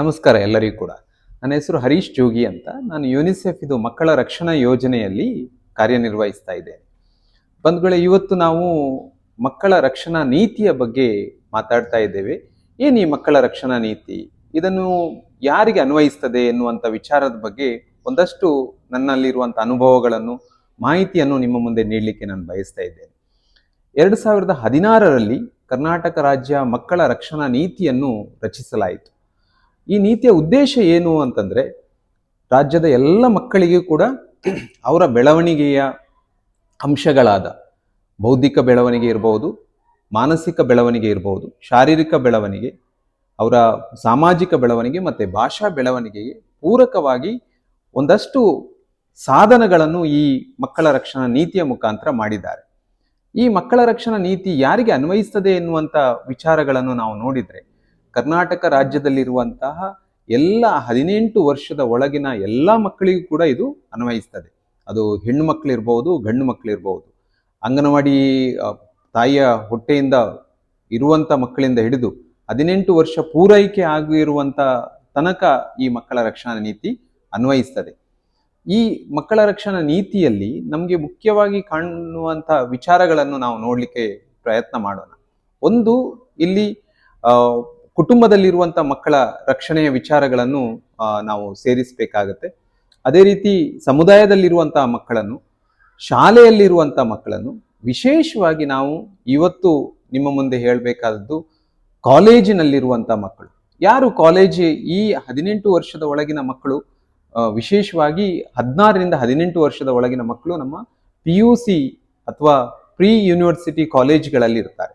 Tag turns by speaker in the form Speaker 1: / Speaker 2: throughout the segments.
Speaker 1: ನಮಸ್ಕಾರ ಎಲ್ಲರಿಗೂ ಕೂಡ. ನನ್ನ ಹೆಸರು ಹರೀಶ್ ಜೋಗಿ ಅಂತ ನಾನು ಯುನಿಸೆಫ್ ಇದು ಮಕ್ಕಳ ರಕ್ಷಣಾ ಯೋಜನೆಯಲ್ಲಿ ಕಾರ್ಯನಿರ್ವಹಿಸ್ತಾ ಇದ್ದೇನೆ. ಬಂಧುಗಳೇ, ಇವತ್ತು ನಾವು ಮಕ್ಕಳ ರಕ್ಷಣಾ ನೀತಿಯ ಬಗ್ಗೆ ಮಾತಾಡ್ತಾ ಇದ್ದೇವೆ. ಏನು ಈ ಮಕ್ಕಳ ರಕ್ಷಣಾ ನೀತಿ? ಇದನ್ನು ಯಾರಿಗೆ ಅನ್ವಯಿಸ್ತದೆ ಎನ್ನುವಂಥ ವಿಚಾರದ ಬಗ್ಗೆ ಒಂದಷ್ಟು ನನ್ನಲ್ಲಿರುವಂಥ ಅನುಭವಗಳನ್ನು, ಮಾಹಿತಿಯನ್ನು ನಿಮ್ಮ ಮುಂದೆ ನೀಡಲಿಕ್ಕೆ ನಾನು ಬಯಸ್ತಾ ಇದ್ದೇನೆ. ಎರಡು ಸಾವಿರದ ಹದಿನಾರರಲ್ಲಿ ಕರ್ನಾಟಕ ರಾಜ್ಯ ಮಕ್ಕಳ ರಕ್ಷಣಾ ನೀತಿಯನ್ನು ರಚಿಸಲಾಯಿತು. ಈ ನೀತಿಯ ಉದ್ದೇಶ ಏನು ಅಂತಂದರೆ ರಾಜ್ಯದ ಎಲ್ಲ ಮಕ್ಕಳಿಗೂ ಕೂಡ ಅವರ ಬೆಳವಣಿಗೆಯ ಅಂಶಗಳಾದ ಬೌದ್ಧಿಕ ಬೆಳವಣಿಗೆ ಇರಬಹುದು ಮಾನಸಿಕ ಬೆಳವಣಿಗೆ ಇರಬಹುದು ಶಾರೀರಿಕ ಬೆಳವಣಿಗೆ, ಅವರ ಸಾಮಾಜಿಕ ಬೆಳವಣಿಗೆ ಮತ್ತು ಭಾಷಾ ಬೆಳವಣಿಗೆಗೆ ಪೂರಕವಾಗಿ ಒಂದಷ್ಟು ಸಾಧನಗಳನ್ನು ಈ ಮಕ್ಕಳ ರಕ್ಷಣಾ ನೀತಿಯ ಮುಖಾಂತರ ಮಾಡಿದ್ದಾರೆ. ಈ ಮಕ್ಕಳ ರಕ್ಷಣಾ ನೀತಿ ಯಾರಿಗೆ ಅನ್ವಯಿಸ್ತದೆ ಎನ್ನುವಂಥ ವಿಚಾರಗಳನ್ನು ನಾವು ನೋಡಿದರೆ ಕರ್ನಾಟಕ ರಾಜ್ಯದಲ್ಲಿರುವಂತಹ ಎಲ್ಲ ಹದಿನೆಂಟು ವರ್ಷದ ಒಳಗಿನ ಎಲ್ಲ ಮಕ್ಕಳಿಗೂ ಕೂಡ ಇದು ಅನ್ವಯಿಸ್ತದೆ. ಅದು ಹೆಣ್ಣು ಮಕ್ಕಳಿರ್ಬೋದು ಗಂಡು ಮಕ್ಕಳಿರ್ಬೋದು ಅಂಗನವಾಡಿ ತಾಯಿಯ ಹೊಟ್ಟೆಯಿಂದ ಇರುವಂಥ ಮಕ್ಕಳಿಂದ ಹಿಡಿದು ಹದಿನೆಂಟು ವರ್ಷ ಪೂರೈಕೆ ಆಗಿರುವಂಥ ತನಕ ಈ ಮಕ್ಕಳ ರಕ್ಷಣಾ ನೀತಿ ಅನ್ವಯಿಸ್ತದೆ. ಈ ಮಕ್ಕಳ ರಕ್ಷಣಾ ನೀತಿಯಲ್ಲಿ ನಮಗೆ ಮುಖ್ಯವಾಗಿ ಕಾಣುವಂಥ ವಿಚಾರಗಳನ್ನು ನಾವು ನೋಡಲಿಕ್ಕೆ ಪ್ರಯತ್ನ ಮಾಡೋಣ. ಒಂದು, ಇಲ್ಲಿ ಕುಟುಂಬದಲ್ಲಿರುವಂಥ ಮಕ್ಕಳ ರಕ್ಷಣೆಯ ವಿಚಾರಗಳನ್ನು ನಾವು ಸೇರಿಸಬೇಕಾಗತ್ತೆ. ಅದೇ ರೀತಿ ಸಮುದಾಯದಲ್ಲಿರುವಂತಹ ಮಕ್ಕಳನ್ನು ಶಾಲೆಯಲ್ಲಿರುವಂಥ ಮಕ್ಕಳನ್ನು, ವಿಶೇಷವಾಗಿ ನಾವು ಇವತ್ತು ನಿಮ್ಮ ಮುಂದೆ ಹೇಳಬೇಕಾದದ್ದು ಕಾಲೇಜಿನಲ್ಲಿರುವಂಥ ಮಕ್ಕಳು. ಯಾರು ಕಾಲೇಜ್ ಈ ಹದಿನೆಂಟು ವರ್ಷದ ಒಳಗಿನ ಮಕ್ಕಳು ವಿಶೇಷವಾಗಿ ಹದಿನಾರರಿಂದ ಹದಿನೆಂಟು ವರ್ಷದ ಒಳಗಿನ ಮಕ್ಕಳು ನಮ್ಮ ಪಿ ಯು ಸಿ ಅಥವಾ ಪ್ರೀ ಯೂನಿವರ್ಸಿಟಿ ಕಾಲೇಜ್ಗಳಲ್ಲಿ ಇರ್ತಾರೆ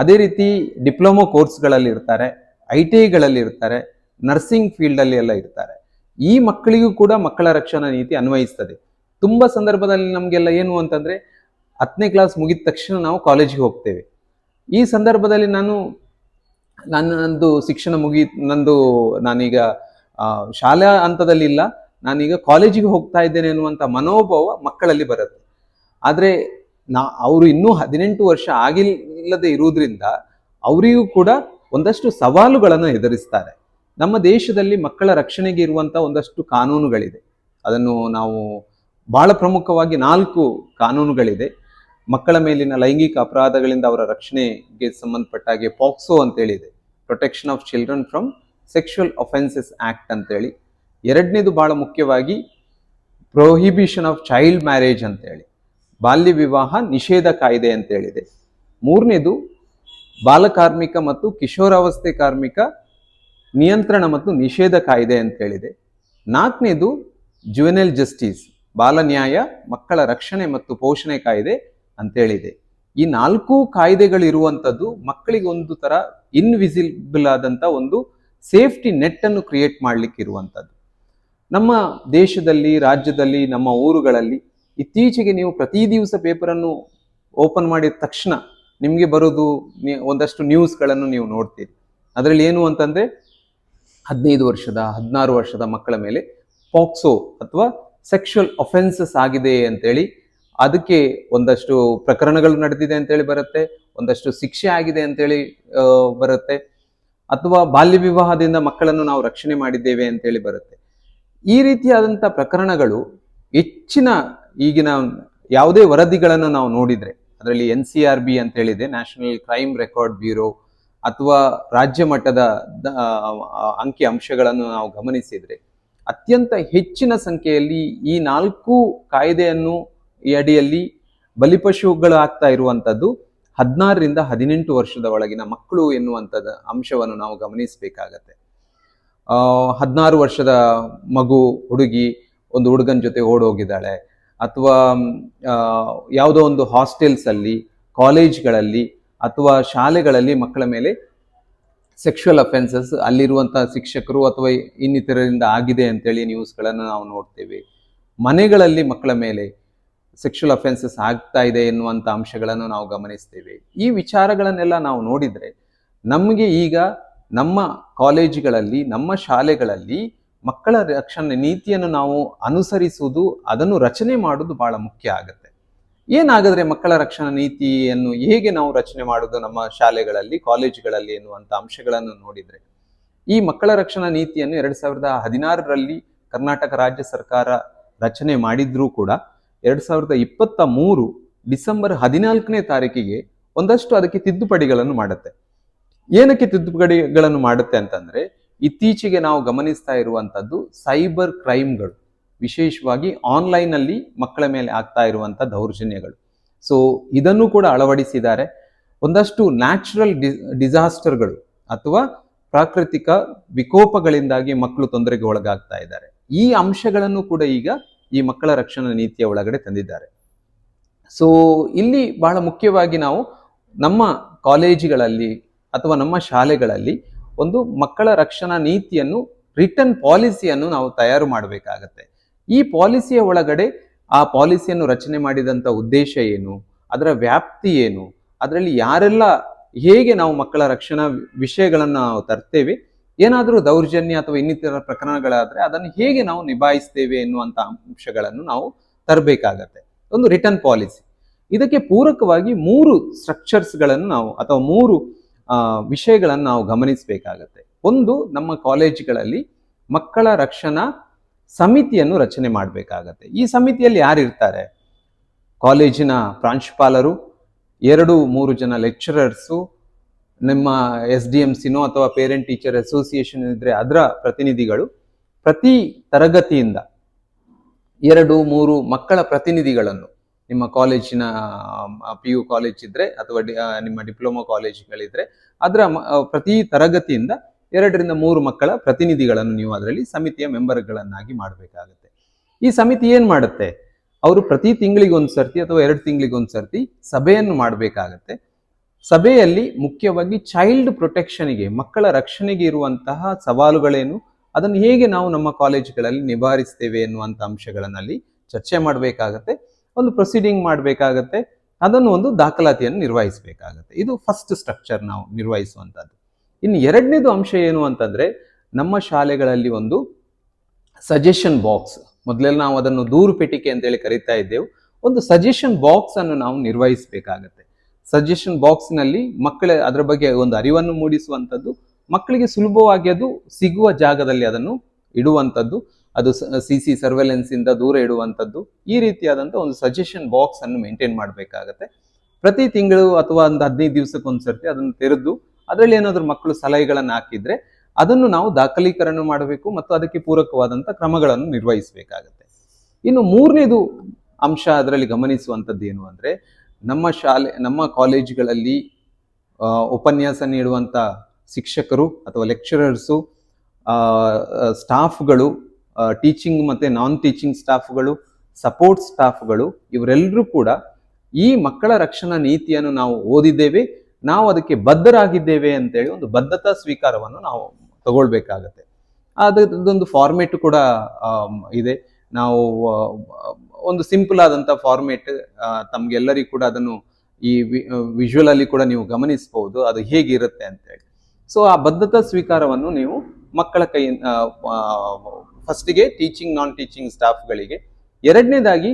Speaker 1: ಅದೇ ರೀತಿ ಡಿಪ್ಲೊಮೊ ಕೋರ್ಸ್ಗಳಲ್ಲಿ ಇರ್ತಾರೆ, ಐ ಟಿ ಐಗಳಲ್ಲಿ ಇರ್ತಾರೆ, ನರ್ಸಿಂಗ್ ಫೀಲ್ಡಲ್ಲಿ ಎಲ್ಲ ಇರ್ತಾರೆ. ಈ ಮಕ್ಕಳಿಗೂ ಕೂಡ ಮಕ್ಕಳ ರಕ್ಷಣಾ ನೀತಿ ಅನ್ವಯಿಸ್ತದೆ. ತುಂಬ ಸಂದರ್ಭದಲ್ಲಿ ನಮಗೆಲ್ಲ ಏನು ಅಂತಂದ್ರೆ ಹತ್ತನೇ ಕ್ಲಾಸ್ ಮುಗಿದ ತಕ್ಷಣ ನಾವು ಕಾಲೇಜಿಗೆ ಹೋಗ್ತೇವೆ. ಈ ಸಂದರ್ಭದಲ್ಲಿ ನಾನು ನನ್ನದು ನಂದು ಶಿಕ್ಷಣ ಮುಗಿ, ನಂದು ನಾನೀಗ ಶಾಲಾ ಹಂತದಲ್ಲಿ ಇಲ್ಲ, ನಾನೀಗ ಕಾಲೇಜಿಗೆ ಹೋಗ್ತಾ ಇದ್ದೇನೆ ಅನ್ನುವಂಥ ಮನೋಭಾವ ಮಕ್ಕಳಲ್ಲಿ ಬರುತ್ತೆ. ಆದರೆ ನಾ, ಅವರು ಇನ್ನೂ ಹದಿನೆಂಟು ವರ್ಷ ಆಗಿಲ್ಲದೆ ಇರುವುದರಿಂದ ಅವರಿಗೂ ಕೂಡ ಒಂದಷ್ಟು ಸವಾಲುಗಳನ್ನು ಎದುರಿಸ್ತಾರೆ. ನಮ್ಮ ದೇಶದಲ್ಲಿ ಮಕ್ಕಳ ರಕ್ಷಣೆಗೆ ಇರುವಂಥ ಒಂದಷ್ಟು ಕಾನೂನುಗಳಿದೆ. ಅದನ್ನು ನಾವು ಬಹಳ ಪ್ರಮುಖವಾಗಿ ನಾಲ್ಕು ಕಾನೂನುಗಳಿದೆ. ಮಕ್ಕಳ ಮೇಲಿನ ಲೈಂಗಿಕ ಅಪರಾಧಗಳಿಂದ ಅವರ ರಕ್ಷಣೆಗೆ ಸಂಬಂಧಪಟ್ಟ ಹಾಗೆ POCSO ಅಂತೇಳಿದೆ. Protection of children from sexual offences act ಅಂತೇಳಿ. ಎರಡನೇದು ಬಹಳ ಮುಖ್ಯವಾಗಿ ಪ್ರೊಹಿಬಿಷನ್ ಆಫ್ ಚೈಲ್ಡ್ ಮ್ಯಾರೇಜ್ ಅಂತೇಳಿ. ಬಾಲ್ಯ ವಿವಾಹ ನಿಷೇಧ ಕಾಯ್ದೆ ಅಂತೇಳಿದೆ. ಮೂರನೇದು ಬಾಲಕಾರ್ಮಿಕ ಮತ್ತು ಕಿಶೋರಾವಸ್ಥೆ ಕಾರ್ಮಿಕ ನಿಯಂತ್ರಣ ಮತ್ತು ನಿಷೇಧ ಕಾಯ್ದೆ ಅಂತೇಳಿದೆ ನಾಲ್ಕನೇದು ಜುವೆನಲ್ ಜಸ್ಟಿಸ್ ಬಾಲ ನ್ಯಾಯ, ಮಕ್ಕಳ ರಕ್ಷಣೆ ಮತ್ತು ಪೋಷಣೆ ಕಾಯ್ದೆ ಅಂತೇಳಿದೆ ಈ ನಾಲ್ಕು ಕಾಯ್ದೆಗಳಿರುವಂಥದ್ದು ಮಕ್ಕಳಿಗೆ ಒಂದು ತರ ಇನ್ವಿಸಿಬಲ್ ಆದಂಥ ಒಂದು ಸೇಫ್ಟಿ ನೆಟ್ ಅನ್ನು ಕ್ರಿಯೇಟ್ ಮಾಡಲಿಕ್ಕೆ ಇರುವಂಥದ್ದು. ನಮ್ಮ ದೇಶದಲ್ಲಿ, ರಾಜ್ಯದಲ್ಲಿ, ನಮ್ಮ ಊರುಗಳಲ್ಲಿ ಇತ್ತೀಚೆಗೆ ನೀವು ಪ್ರತಿ ದಿವಸ ಪೇಪರನ್ನು ಓಪನ್ ಮಾಡಿದ ತಕ್ಷಣ ನಿಮಗೆ ಬರೋದು ಒಂದಷ್ಟು ನ್ಯೂಸ್ಗಳನ್ನು ನೀವು ನೋಡ್ತೀರಿ. ಅದರಲ್ಲಿ ಏನು ಅಂತಂದ್ರೆ, ಹದಿನೈದು ವರ್ಷದ, ಹದಿನಾರು ವರ್ಷದ ಮಕ್ಕಳ ಮೇಲೆ ಪಾಕ್ಸೋ ಅಥವಾ ಸೆಕ್ಷುವಲ್ ಅಫೆನ್ಸಸ್ ಆಗಿದೆ ಅಂತೇಳಿ ಅದಕ್ಕೆ ಒಂದಷ್ಟು ಪ್ರಕರಣಗಳು ನಡೆದಿದೆ ಅಂತೇಳಿ ಬರುತ್ತೆ, ಒಂದಷ್ಟು ಶಿಕ್ಷೆ ಆಗಿದೆ ಅಂತೇಳಿ ಬರುತ್ತೆ, ಅಥವಾ ಬಾಲ್ಯ ವಿವಾಹದಿಂದ ಮಕ್ಕಳನ್ನು ನಾವು ರಕ್ಷಣೆ ಮಾಡಿದ್ದೇವೆ ಅಂತೇಳಿ ಬರುತ್ತೆ. ಈ ರೀತಿಯಾದಂಥ ಪ್ರಕರಣಗಳು ಹೆಚ್ಚಿನ ಈಗಿನ ಯಾವುದೇ ವರದಿಗಳನ್ನು ನಾವು ನೋಡಿದ್ರೆ ಅದರಲ್ಲಿ ಎನ್ ಸಿ ಆರ್ ಬಿ ಅಂತ ಹೇಳಿದೆ ನ್ಯಾಷನಲ್ ಕ್ರೈಮ್ ರೆಕಾರ್ಡ್ ಬ್ಯೂರೋ ಅಥವಾ ರಾಜ್ಯ ಮಟ್ಟದ ಅಂಕಿ ಅಂಶಗಳನ್ನು ನಾವು ಗಮನಿಸಿದ್ರೆ ಅತ್ಯಂತ ಹೆಚ್ಚಿನ ಸಂಖ್ಯೆಯಲ್ಲಿ ಈ ನಾಲ್ಕು ಕಾಯ್ದೆಯನ್ನು ಈ ಅಡಿಯಲ್ಲಿ ಬಲಿಪಶುಗಳು ಆಗ್ತಾ ಇರುವಂಥದ್ದು ಹದಿನಾರರಿಂದ ಹದಿನೆಂಟು ವರ್ಷದ ಒಳಗಿನ ಮಕ್ಕಳು ಎನ್ನುವಂಥದ್ದು ಅಂಶವನ್ನು ನಾವು ಗಮನಿಸಬೇಕಾಗತ್ತೆ. ಹದಿನಾರು ವರ್ಷದ ಮಗು ಹುಡುಗಿ ಒಂದು ಹುಡುಗನ ಜೊತೆ ಓಡೋಗಿದ್ದಾಳೆ ಅಥವಾ ಯಾವುದೋ ಒಂದು ಹಾಸ್ಟೆಲ್ಸ್ ಅಲ್ಲಿ ಕಾಲೇಜ್ಗಳಲ್ಲಿ ಅಥವಾ ಶಾಲೆಗಳಲ್ಲಿ ಮಕ್ಕಳ ಮೇಲೆ ಸೆಕ್ಷುವಲ್ ಅಫೆನ್ಸಸ್ ಅಲ್ಲಿರುವಂಥ ಶಿಕ್ಷಕರು ಅಥವಾ ಇನ್ನಿತರರಿಂದ ಆಗಿದೆ ಅಂತೇಳಿ ನ್ಯೂಸ್ಗಳನ್ನು ನಾವು ನೋಡ್ತೇವೆ. ಮನೆಗಳಲ್ಲಿ ಮಕ್ಕಳ ಮೇಲೆ ಸೆಕ್ಷುವಲ್ ಅಫೆನ್ಸಸ್ ಆಗ್ತಾ ಇದೆ ಎನ್ನುವಂಥ ಅಂಶಗಳನ್ನು ನಾವು ಗಮನಿಸ್ತೇವೆ. ಈ ವಿಚಾರಗಳನ್ನೆಲ್ಲ ನಾವು ನೋಡಿದ್ರೆ ನಮಗೆ ಈಗ ನಮ್ಮ ಕಾಲೇಜುಗಳಲ್ಲಿ, ನಮ್ಮ ಶಾಲೆಗಳಲ್ಲಿ ಮಕ್ಕಳ ರಕ್ಷಣೆ, ನೀತಿಯನ್ನು ನಾವು ಅನುಸರಿಸುವುದು, ಅದನ್ನು ರಚನೆ ಮಾಡುವುದು ಬಹಳ ಮುಖ್ಯ ಆಗುತ್ತೆ. ಏನಾಗದ್ರೆ ಮಕ್ಕಳ ರಕ್ಷಣಾ ನೀತಿಯನ್ನು ಹೇಗೆ ನಾವು ರಚನೆ ಮಾಡುವುದು ನಮ್ಮ ಶಾಲೆಗಳಲ್ಲಿ, ಕಾಲೇಜುಗಳಲ್ಲಿ ಎನ್ನುವಂಥ ಅಂಶಗಳನ್ನು ನೋಡಿದ್ರೆ, ಈ ಮಕ್ಕಳ ರಕ್ಷಣಾ ನೀತಿಯನ್ನು ಎರಡ್ ಸಾವಿರದ ಹದಿನಾರರಲ್ಲಿ ಕರ್ನಾಟಕ ರಾಜ್ಯ ಸರ್ಕಾರ ರಚನೆ ಮಾಡಿದ್ರೂ ಕೂಡ, ಎರಡ್ ಸಾವಿರದ ಇಪ್ಪತ್ತ ಮೂರು ಡಿಸೆಂಬರ್ ಹದಿನಾಲ್ಕನೇ ತಾರೀಕಿಗೆ ಒಂದಷ್ಟು ಅದಕ್ಕೆ ತಿದ್ದುಪಡಿಗಳನ್ನು ಮಾಡುತ್ತೆ. ಏನಕ್ಕೆ ತಿದ್ದುಪಡಿಗಳನ್ನು ಮಾಡುತ್ತೆ ಅಂತಂದ್ರೆ ಇತ್ತೀಚೆಗೆ ನಾವು ಗಮನಿಸ್ತಾ ಇರುವಂಥದ್ದು ಸೈಬರ್ ಕ್ರೈಮ್ಗಳು. ವಿಶೇಷವಾಗಿ ಆನ್ಲೈನಲ್ಲಿ ಮಕ್ಕಳ ಮೇಲೆ ಆಗ್ತಾ ಇರುವಂಥ ದೌರ್ಜನ್ಯಗಳು. ಸೊ, ಇದನ್ನು ಕೂಡ ಅಳವಡಿಸಿದ್ದಾರೆ. ಒಂದಷ್ಟು ನ್ಯಾಚುರಲ್ ಡಿಸಾಸ್ಟರ್ಗಳು ಅಥವಾ ಪ್ರಾಕೃತಿಕ ವಿಕೋಪಗಳಿಂದಾಗಿ ಮಕ್ಕಳು ತೊಂದರೆಗೆ ಒಳಗಾಗ್ತಾ ಇದ್ದಾರೆ. ಈ ಅಂಶಗಳನ್ನು ಕೂಡ ಈಗ ಈ ಮಕ್ಕಳ ರಕ್ಷಣಾ ನೀತಿಯ ಒಳಗಡೆ ತಂದಿದ್ದಾರೆ. ಸೊ, ಇಲ್ಲಿ ಬಹಳ ಮುಖ್ಯವಾಗಿ ನಾವು ನಮ್ಮ ಕಾಲೇಜುಗಳಲ್ಲಿ ಅಥವಾ ನಮ್ಮ ಶಾಲೆಗಳಲ್ಲಿ ಒಂದು ಮಕ್ಕಳ ರಕ್ಷಣಾ ನೀತಿಯನ್ನು ರಿಟರ್ನ್ ಪಾಲಿಸಿಯನ್ನು ನಾವು ತಯಾರು ಮಾಡಬೇಕಾಗತ್ತೆ. ಈ ಪಾಲಿಸಿಯ ಒಳಗಡೆ ಆ ಪಾಲಿಸಿಯನ್ನು ರಚನೆ ಮಾಡಿದಂಥ ಉದ್ದೇಶ ಏನು? ಅದರ ವ್ಯಾಪ್ತಿ ಏನು? ಅದರಲ್ಲಿ ಯಾರೆಲ್ಲ ಹೇಗೆ ನಾವು ಮಕ್ಕಳ ರಕ್ಷಣಾ ವಿಷಯಗಳನ್ನು ನಾವು ತರ್ತೇವೆ? ಏನಾದರೂ ದೌರ್ಜನ್ಯ ಅಥವಾ ಇನ್ನಿತರ ಪ್ರಕರಣಗಳಾದರೆ ಅದನ್ನು ಹೇಗೆ ನಾವು ನಿಭಾಯಿಸ್ತೇವೆ ಎನ್ನುವಂಥ ಅಂಶಗಳನ್ನು ನಾವು ತರಬೇಕಾಗತ್ತೆ. ಒಂದು ರಿಟರ್ನ್ ಪಾಲಿಸಿ ಇದಕ್ಕೆ ಪೂರಕವಾಗಿ ಮೂರು ಸ್ಟ್ರಕ್ಚರ್ಸ್ಗಳನ್ನು ನಾವು, ಅಥವಾ ಮೂರು ವಿಷಯಗಳನ್ನು ನಾವು ಗಮನಿಸಬೇಕಾಗತ್ತೆ. ಒಂದು, ನಮ್ಮ ಕಾಲೇಜ್ಗಳಲ್ಲಿ ಮಕ್ಕಳ ರಕ್ಷಣಾ ಸಮಿತಿಯನ್ನು ರಚನೆ ಮಾಡಬೇಕಾಗತ್ತೆ. ಈ ಸಮಿತಿಯಲ್ಲಿ ಯಾರಿರ್ತಾರೆ? ಕಾಲೇಜಿನ ಪ್ರಾಂಶುಪಾಲರು, ಎರಡು, ಮೂರು ಜನ ಲೆಕ್ಚರರ್ಸು, ನಿಮ್ಮ ಎಸ್ ಡಿ ಎಂ ಸಿನೋ ಅಥವಾ ಪೇರೆಂಟ್ ಟೀಚರ್ ಅಸೋಸಿಯೇಷನ್ ಇದ್ರೆ ಅದರ ಪ್ರತಿನಿಧಿಗಳು. ಪ್ರತಿ ತರಗತಿಯಿಂದ ಎರಡು, ಮೂರು ಮಕ್ಕಳ ಪ್ರತಿನಿಧಿಗಳನ್ನು ನಿಮ್ಮ ಕಾಲೇಜಿನ ಪಿ ಯು ಕಾಲೇಜ್ ಇದ್ರೆ ಅಥವಾ ನಿಮ್ಮ ಡಿಪ್ಲೊಮಾ ಕಾಲೇಜ್ಗಳಿದ್ರೆ ಅದರ ಪ್ರತಿ ತರಗತಿಯಿಂದ ಎರಡರಿಂದ ಮೂರು ಮಕ್ಕಳ ಪ್ರತಿನಿಧಿಗಳನ್ನು ನೀವು ಅದರಲ್ಲಿ ಸಮಿತಿಯ ಮೆಂಬರ್ಗಳನ್ನಾಗಿ ಮಾಡಬೇಕಾಗುತ್ತೆ. ಈ ಸಮಿತಿ ಏನ್ ಮಾಡುತ್ತೆ? ಅವರು ಪ್ರತಿ ತಿಂಗಳಿಗೆ ಒಂದು ಸರ್ತಿ ಅಥವಾ ಎರಡು ತಿಂಗಳಿಗೆ ಒಂದು ಸರ್ತಿ ಸಭೆಯನ್ನು ಮಾಡಬೇಕಾಗತ್ತೆ. ಸಭೆಯಲ್ಲಿ ಮುಖ್ಯವಾಗಿ ಚೈಲ್ಡ್ ಪ್ರೊಟೆಕ್ಷನ್ಗೆ ಮಕ್ಕಳ ರಕ್ಷಣೆಗೆ ಇರುವಂತಹ ಸವಾಲುಗಳೇನು, ಅದನ್ನು ಹೇಗೆ ನಾವು ನಮ್ಮ ಕಾಲೇಜುಗಳಲ್ಲಿ ನಿಭಾಯಿಸ್ತೇವೆ ಎನ್ನುವಂಥ ಅಂಶಗಳನ್ನಲ್ಲಿ ಚರ್ಚೆ ಮಾಡಬೇಕಾಗತ್ತೆ. ಒಂದು ಪ್ರೊಸೀಡಿಂಗ್ ಮಾಡಬೇಕಾಗತ್ತೆ. ಅದನ್ನು ಒಂದು ದಾಖಲಾತಿಯನ್ನು ನಿರ್ವಹಿಸಬೇಕಾಗತ್ತೆ. ಇದು ಫಸ್ಟ್ ಸ್ಟ್ರಕ್ಚರ್ ನಾವು ನಿರ್ವಹಿಸುವಂಥದ್ದು. ಇನ್ನು ಎರಡನೇದು ಅಂಶ ಏನು ಅಂತಂದ್ರೆ, ನಮ್ಮ ಶಾಲೆಗಳಲ್ಲಿ ಒಂದು ಸಜೆಷನ್ ಬಾಕ್ಸ್ ಮೊದಲೆಲ್ಲ ನಾವು ಅದನ್ನು ದೂರು ಪೆಟ್ಟಿಗೆ ಅಂತೇಳಿ ಕರಿತಾ ಇದ್ದೆವು. ಒಂದು ಸಜೆಷನ್ ಬಾಕ್ಸ್ ಅನ್ನು ನಾವು ನಿರ್ವಹಿಸಬೇಕಾಗತ್ತೆ. ಸಜೆಷನ್ ಬಾಕ್ಸ್ನಲ್ಲಿ ಮಕ್ಕಳ ಅದರ ಬಗ್ಗೆ ಒಂದು ಅರಿವನ್ನು ಮೂಡಿಸುವಂಥದ್ದು, ಮಕ್ಕಳಿಗೆ ಸುಲಭವಾಗಿ ಅದು ಸಿಗುವ ಜಾಗದಲ್ಲಿ ಅದನ್ನು ಇಡುವಂಥದ್ದು. ಅದು ಸಿ ಸಿ ಸರ್ವೆಲೆನ್ಸ್ ಇಂದ ದೂರ ಇಡುವಂಥದ್ದು. ಈ ರೀತಿಯಾದಂಥ ಒಂದು ಸಜೆಷನ್ ಬಾಕ್ಸ್ ಅನ್ನು ಮೇಂಟೈನ್ ಮಾಡಬೇಕಾಗತ್ತೆ. ಪ್ರತಿ ತಿಂಗಳು ಅಥವಾ ಒಂದು ಹದಿನೈದು ದಿವಸಕ್ಕೆ ಒಂದ್ಸರ್ತಿ ಅದನ್ನು ತೆರೆದು ಅದರಲ್ಲಿ ಏನಾದರೂ ಮಕ್ಕಳು ಸಲಹೆಗಳನ್ನು ಹಾಕಿದ್ರೆ ಅದನ್ನು ನಾವು ದಾಖಲೀಕರಣ ಮಾಡಬೇಕು ಮತ್ತು ಅದಕ್ಕೆ ಪೂರಕವಾದಂಥ ಕ್ರಮಗಳನ್ನು ನಿರ್ವಹಿಸಬೇಕಾಗತ್ತೆ. ಇನ್ನು ಮೂರನೇದು ಅಂಶ ಅದರಲ್ಲಿ ಗಮನಿಸುವಂಥದ್ದು ಏನು ಅಂದರೆ ನಮ್ಮ ಶಾಲೆ, ನಮ್ಮ ಕಾಲೇಜುಗಳಲ್ಲಿ ಉಪನ್ಯಾಸ ನೀಡುವಂಥ ಶಿಕ್ಷಕರು ಅಥವಾ ಲೆಕ್ಚರರ್ಸು ಸ್ಟಾಫ್ಗಳು ಟೀಚಿಂಗ್ ಮತ್ತೆ ನಾನ್ ಟೀಚಿಂಗ್ ಸ್ಟಾಫ್ಗಳು ಸಪೋರ್ಟ್ ಸ್ಟಾಫ್ಗಳು ಇವರೆಲ್ಲರೂ ಕೂಡ ಈ ಮಕ್ಕಳ ರಕ್ಷಣಾ ನೀತಿಯನ್ನು ನಾವು ಓದಿದ್ದೇವೆ. ನಾವು ಅದಕ್ಕೆ ಬದ್ಧರಾಗಿದ್ದೇವೆ ಅಂತೇಳಿ ಒಂದು ಬದ್ಧತಾ ಸ್ವೀಕಾರವನ್ನು ನಾವು ತಗೊಳ್ಬೇಕಾಗತ್ತೆ. ಅದೊಂದು ಫಾರ್ಮೇಟ್ ಕೂಡ ಇದೆ. ನಾವು ಒಂದು ಸಿಂಪಲ್ ಆದಂಥ ಫಾರ್ಮೇಟ್ ತಮ್ಗೆಲ್ಲರಿಗೂ ಕೂಡ ಅದನ್ನು ಈ ವಿಜುವಲ್ ಅಲ್ಲಿ ಕೂಡ ನೀವು ಗಮನಿಸಬಹುದು ಅದು ಹೇಗಿರುತ್ತೆ ಅಂತೇಳಿ. ಸೊ ಆ ಬದ್ಧತಾ ಸ್ವೀಕಾರವನ್ನು ನೀವು ಮಕ್ಕಳ ಕೈ ಫಸ್ಟಿಗೆ ಟೀಚಿಂಗ್ ನಾನ್ ಟೀಚಿಂಗ್ ಸ್ಟಾಫ್ಗಳಿಗೆ ಎರಡನೇದಾಗಿ,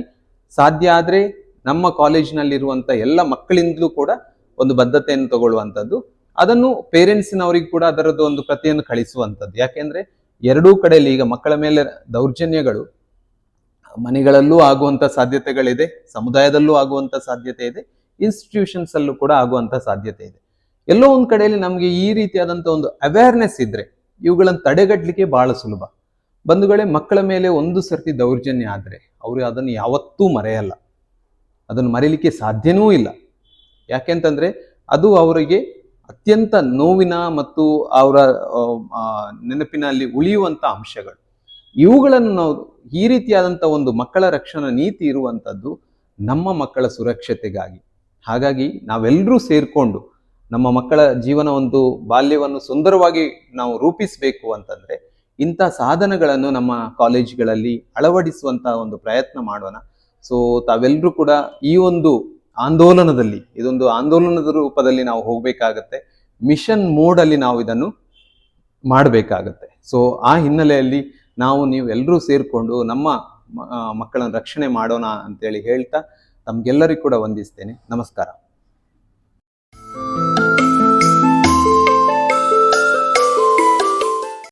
Speaker 1: ಸಾಧ್ಯ ಆದರೆ ನಮ್ಮ ಕಾಲೇಜಿನಲ್ಲಿರುವಂಥ ಎಲ್ಲ ಮಕ್ಕಳಿಂದಲೂ ಕೂಡ ಒಂದು ಬದ್ಧತೆಯನ್ನು ತಗೊಳ್ಳುವಂಥದ್ದು. ಅದನ್ನು ಪೇರೆಂಟ್ಸಿನವರಿಗೆ ಕೂಡ ಅದರದ್ದು ಒಂದು ಪ್ರತಿಯನ್ನು ಕಳಿಸುವಂಥದ್ದು. ಯಾಕೆಂದ್ರೆ, ಎರಡೂ ಕಡೆಯಲ್ಲಿ ಈಗ ಮಕ್ಕಳ ಮೇಲೆ ದೌರ್ಜನ್ಯಗಳು, ಮನೆಗಳಲ್ಲೂ ಆಗುವಂಥ ಸಾಧ್ಯತೆಗಳಿದೆ, ಸಮುದಾಯದಲ್ಲೂ ಆಗುವಂಥ ಸಾಧ್ಯತೆ ಇದೆ ಇನ್ಸ್ಟಿಟ್ಯೂಷನ್ಸ್ ಅಲ್ಲೂ ಕೂಡ ಆಗುವಂಥ ಸಾಧ್ಯತೆ ಇದೆ. ಎಲ್ಲೋ ಒಂದು ಕಡೆಯಲ್ಲಿ ನಮಗೆ ಈ ರೀತಿಯಾದಂಥ ಒಂದು ಅವೇರ್ನೆಸ್ ಇದ್ರೆ, ಇವುಗಳನ್ನು ತಡೆಗಟ್ಟಲಿಕ್ಕೆ ಬಹಳ ಸುಲಭ. ಬಂಧುಗಳೇ, ಮಕ್ಕಳ ಮೇಲೆ ಒಂದು ಸರ್ತಿ ದೌರ್ಜನ್ಯ ಆದರೆ ಅವರು ಅದನ್ನು ಯಾವತ್ತೂ ಮರೆಯಲ್ಲ. ಅದನ್ನು ಮರೀಲಿಕ್ಕೆ ಸಾಧ್ಯನೂ ಇಲ್ಲ. ಯಾಕೆಂತಂದರೆ ಅದು ಅವರಿಗೆ ಅತ್ಯಂತ ನೋವಿನ ಮತ್ತು ಅವರ ನೆನಪಿನಲ್ಲಿ ಉಳಿಯುವಂಥ ಅಂಶಗಳು. ಇವುಗಳನ್ನು ನಾವು ಈ ರೀತಿಯಾದಂಥ ಒಂದು ಮಕ್ಕಳ ರಕ್ಷಣಾ ನೀತಿ ಇರುವಂಥದ್ದು ನಮ್ಮ ಮಕ್ಕಳ ಸುರಕ್ಷತೆಗಾಗಿ. ಹಾಗಾಗಿ ನಾವೆಲ್ಲರೂ ಸೇರಿಕೊಂಡು ನಮ್ಮ ಮಕ್ಕಳ ಜೀವನ ಒಂದು ಬಾಲ್ಯವನ್ನು ಸುಂದರವಾಗಿ ನಾವು ರೂಪಿಸಬೇಕು ಅಂತಂದ್ರೆ ಇಂಥ ಸಾಧನಗಳನ್ನು ನಮ್ಮ ಕಾಲೇಜ್ಗಳಲ್ಲಿ ಅಳವಡಿಸುವಂತ ಒಂದು ಪ್ರಯತ್ನ ಮಾಡೋಣ. ಸೊ ತಾವೆಲ್ಲರೂ ಕೂಡ ಈ ಒಂದು ಆಂದೋಲನದಲ್ಲಿ, ಇದೊಂದು ಆಂದೋಲನದ ರೂಪದಲ್ಲಿ ನಾವು ಹೋಗಬೇಕಾಗತ್ತೆ. ಮಿಷನ್ ಮೋಡ್ ಅಲ್ಲಿ ನಾವು ಇದನ್ನು ಮಾಡಬೇಕಾಗತ್ತೆ. ಸೊ ಆ ಹಿನ್ನೆಲೆಯಲ್ಲಿ ನಾವು ನೀವು ಎಲ್ಲರೂ ಸೇರಿಕೊಂಡು ನಮ್ಮ ಮಕ್ಕಳನ್ನ ರಕ್ಷಣೆ ಮಾಡೋಣ ಅಂತೇಳಿ ಹೇಳ್ತಾ, ತಮ್ಗೆಲ್ಲರಿಗೂ ಕೂಡ ವಂದಿಸ್ತೇನೆ. ನಮಸ್ಕಾರ.